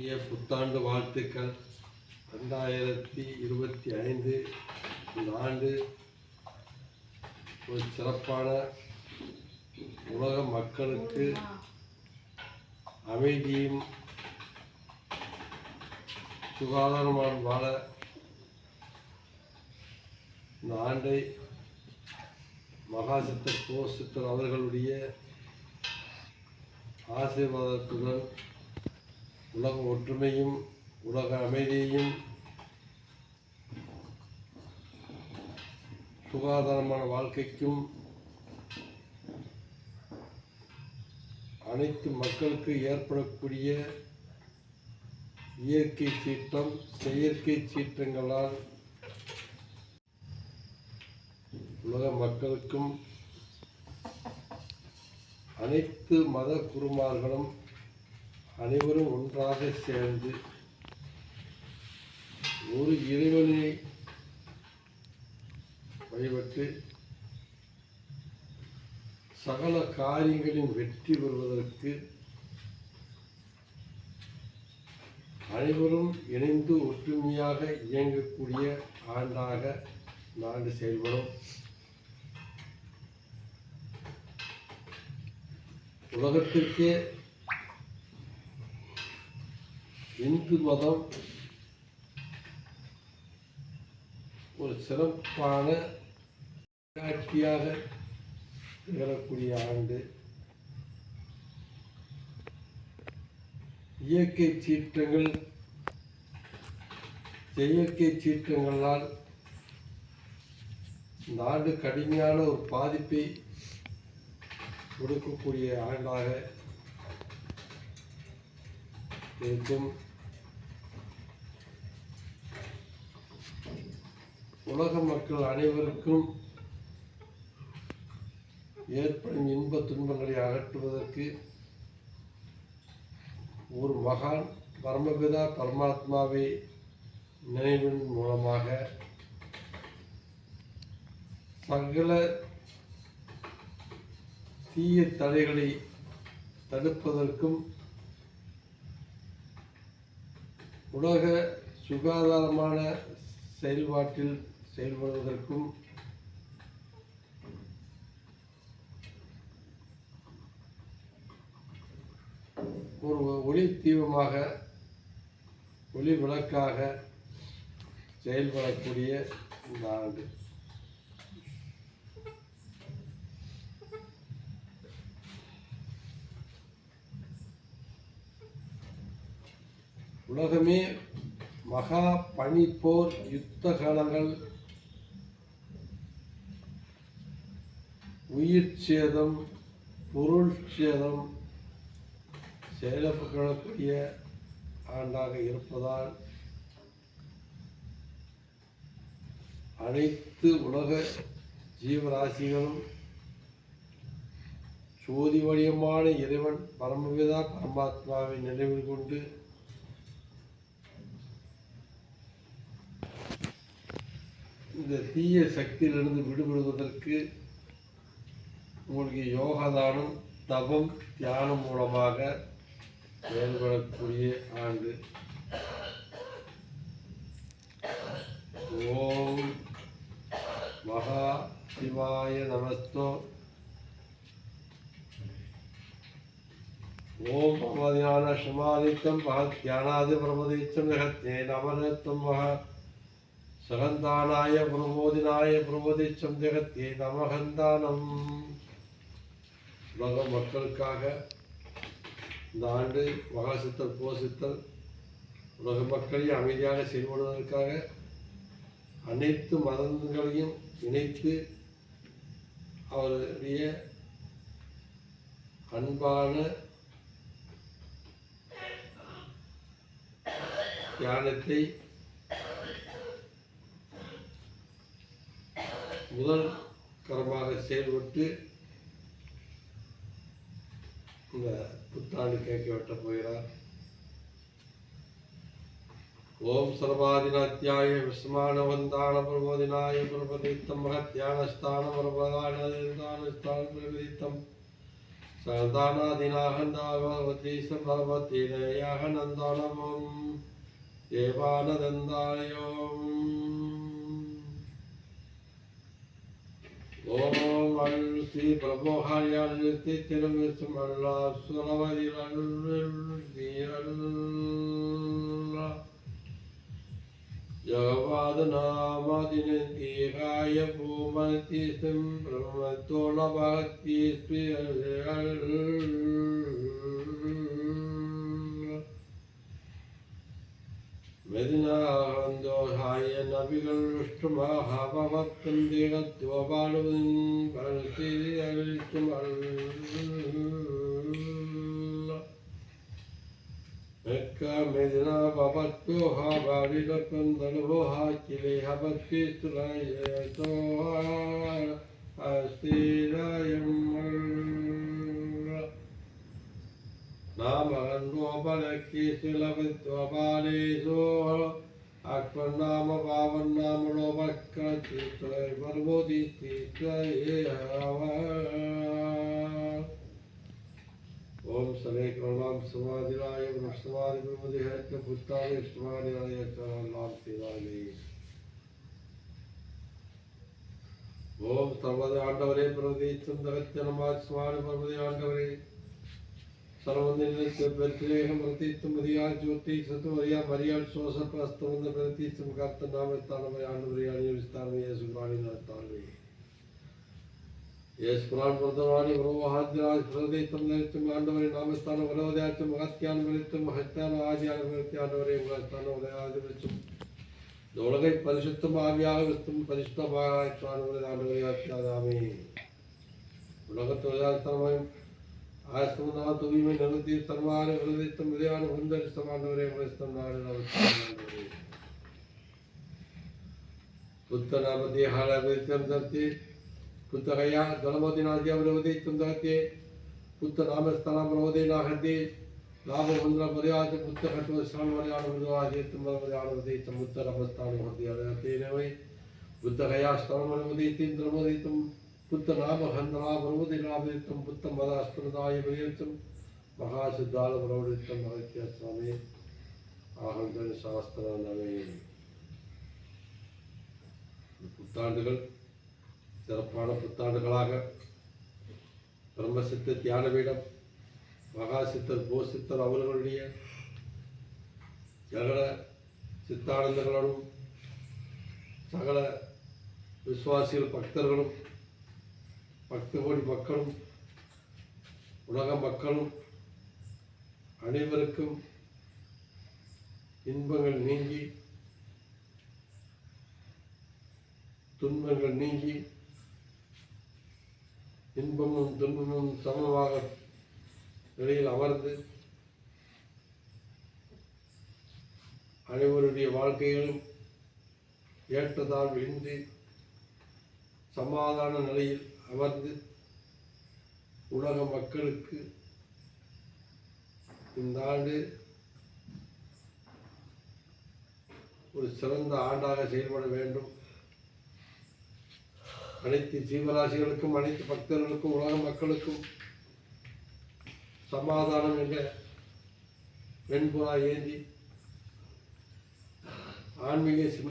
இனிய புத்தாண்டு வாழ்த்துக்கள். ரெண்டாயிரத்தி இருபத்தி ஐந்து இந்த ஆண்டு ஒரு சிறப்பான உலக மக்களுக்கு அமைதியும் சுகாதாரமான வாழ இந்த ஆண்டை மகாசித்தர் கோசித்தர் அவர்களுடைய ஆசீர்வாதத்துடன் உலக ஒற்றுமையும் உலக அமைதியையும் சுகாதாரமான வாழ்க்கைக்கும் அனைத்து மக்களுக்கு ஏற்படக்கூடிய இயற்கை சீற்றம் செயற்கை சீற்றங்களால் உலக மக்களுக்கும் அனைத்து மத குருமார்களும் அனைவரும் ஒன்றாக சேர்ந்து ஒரு இறைவனை வழிபட்டு சகல காரியங்களின் வெற்றி பெறுவதற்கு அனைவரும் இணைந்து ஒற்றுமையாக இயங்கக்கூடிய ஆண்டாக இந்த செயல்படும். உலகத்திற்கே இந்து மதம் ஒரு சிறப்பான காட்சியாக திகழக்கூடிய ஆண்டு. இயற்கை சீற்றங்கள் செயற்கை சீற்றங்களால் இந்த ஆண்டு கடுமையான ஒரு பாதிப்பை கொடுக்கக்கூடிய ஆண்டாக இருக்கும். உலக மக்கள் அனைவருக்கும் ஏற்படும் இன்ப துன்பங்களை அகற்றுவதற்கு ஒரு மகான் பரமபிதா பரமாத்மாவை நினைவின் மூலமாக சகல தீய தடைகளை தடுப்பதற்கும் உலக சுகாதாரமான செயல்பாட்டில் செயல்படுவதற்கும் ஒரு ஒளி தீபமாக ஒளி விளக்காக செயல்படக்கூடிய இந்த ஆண்டு. உலகமே மகா பனிப்போர் யுத்த காலங்கள் உயிர் சேதம் பொருள் சேதம் செயலப்படக்கூடிய ஆண்டாக இருப்பதால் அனைத்து உலக ஜீவராசிகளும் சோதி வடிவமான இறைவன் பரமவிதா பரமாத்மாவை நினைவில் கொண்டு இந்த தீய சக்தியிலிருந்து விடுபடுவதற்கு உங்களுக்கு யோகதானம் தபம் தியானம் மூலமாக செயல்படக்கூடிய ஆண்டு. ஓம் மகா சிவாய நமஸ்தோ. ஓம் பிரமதியான சமாதித்தம் மகத் தியானாதி பிரமதீச்சம் ஜகத்யே நமனத்தம் மகா. சகந்தானாய பிரபோதினாய பிரபோதிச்சம் ஜெகத்தே நமகந்தானம் உலக மக்களுக்காக இந்த ஆண்டு மகாசித்தர் போசித்தர் உலக மக்களையும் அமைதியாக செயல்படுவதற்காக அனைத்து மதங்களையும் இணைத்து அவருடைய அன்பான தியானத்தை முதல் கரமாக செயல்பட்டு இந்த புத்தாண்டு கேட்க வெட்ட போகிறார். ஓம் சர்வாதினாத்தியாய விஸ்மானவந்தான பிரபோதினாய பிரபதித்தம் மகத்தியானஸ்தான பிரபதானஸ்தான பிரபதித்தம் சந்தானாதினாகந்தாவதி சம்பவதி நந்தானமம் தேவானதந்தாயோம் ஓம் அல் ஸ்ரீ பிரபோகாரியாளி திருமிச்சும் அல்லா சுரவதில் ஜகவாதநாமதினேகாய பூமதி சிம் பிரம்மத்தோளபகத்தி மெதினாந்தோஹாய நபிகள் விஷ்ணுமாக பவத்தம் தேகத்வபாலுவின் பரசி அழிக்கும் மெக்கா மெதினா பவத்தோஹா பாலிலப்பம் தனுவோஹா கிளை ஹபத்தி சுராயத்தோஹா அஸ்திராயம் నామగండోపలక్షిశిలవిద్వపాలేశో ఆత్మన్నామ పావన్నామణోపక్రచిత్రై పర్వోతి ఓం సరే కృణాం సమాధిరాయ సమాధి ప్రమోదిహత్య పుష్పాయ సమాధిరాయ కరణాం శివాలే ఓం సర్వదే ఆండవరే ప్రమోదిత్యం జగత్య నమాజ్ സർവനിലേഹമൃത്തിമതിയാൽ ജ്യോതി സത്വറിയാം മരിയാൽ ശ്വാസപ്രസ്തമെന്ന് പ്രതീസം കർത്തനാമസ്ഥാനമായ ആണ്ടുപുരിയാണി വിസ്താരമേ സുബ്രാണി നടത്താമേ യേശുപുരാൻ പ്രതവാണി പ്രഭുഹാദ്യരാജ്ഞം നരിച്ചും ആണ്ടവരെ നാമസ്ഥാനം വലോദയാച്ചും മഹത്യാനം വിളിച്ചും ഹസ്താന ആദ്യാനം വിളിച്ചാണ്ടവരെ മഹസ്ഥാനം ഉദയാതി വിളിച്ചും ലോളകൈ പരിശുദ്ധം ആവിയാക വിസ്തും പരിശുദ്ധമായ ആണ്ടവരെ ആത്യാദാമേ ഉലകത്തൊഴിലാളിത്തമായും ஆசுநாதுவிமை நலதி சர்வான விரதித்தம் விதையான உந்தர் சமானவரே மனஸ்தம் நாரணவத்தம் புத்தநாமதி ஹாலவித்தம் தத்தி புத்தகையா தனமதி நாஜியம் ரவதித்தம் தத்தி புத்த நாமஸ்தானம் ரவதி நாகதி நாமமந்திர மரியாதை புத்த கட்டுவசான் மரியான விருதாஜித்தம் மரியாதை புத்த நமஸ்தானம் ஹதியாதே புத்தகையா ஸ்தலம் ரவதித்தம் திரமதித்தம் புத்த நாமகந்தனா பிரபுதிநாதித்தம் புத்த மதாஸ்பிரதாய வியத்தம் மகாசித்தால பிரபுடித்தம் மகத்திய சுவாமி ஆகந்தன சாஸ்திரமே புத்தாண்டுகள் சிறப்பான புத்தாண்டுகளாக. பிரம்மசித்த தியானபீடம் மகாசித்தர் போசித்தர் அவர்களுடைய சகல சித்தானந்தர்களும் சகல விசுவாசிகள் பக்தர்களும் பத்து கோடி மக்களும் உலக மக்களும் அனைவருக்கும் இன்பங்கள் நீங்கி துன்பங்கள் நீங்கி இன்பமும் துன்பமும் சமமாக நிலையில் அமர்ந்து அனைவருடைய வாழ்க்கையிலும் ஏற்றதால் இன்றி சமாதான நிலையில் அமர்ந்து உலக மக்களுக்கு இந்த ஆண்டு ஒரு சிறந்த ஆண்டாக செயல்பட வேண்டும். அனைத்து ஜீவராசிகளுக்கும் அனைத்து பக்தர்களுக்கும் உலக மக்களுக்கும் சமாதானம் என்ற வெண்புறா ஏந்தி ஆன்மீக சிந்தனை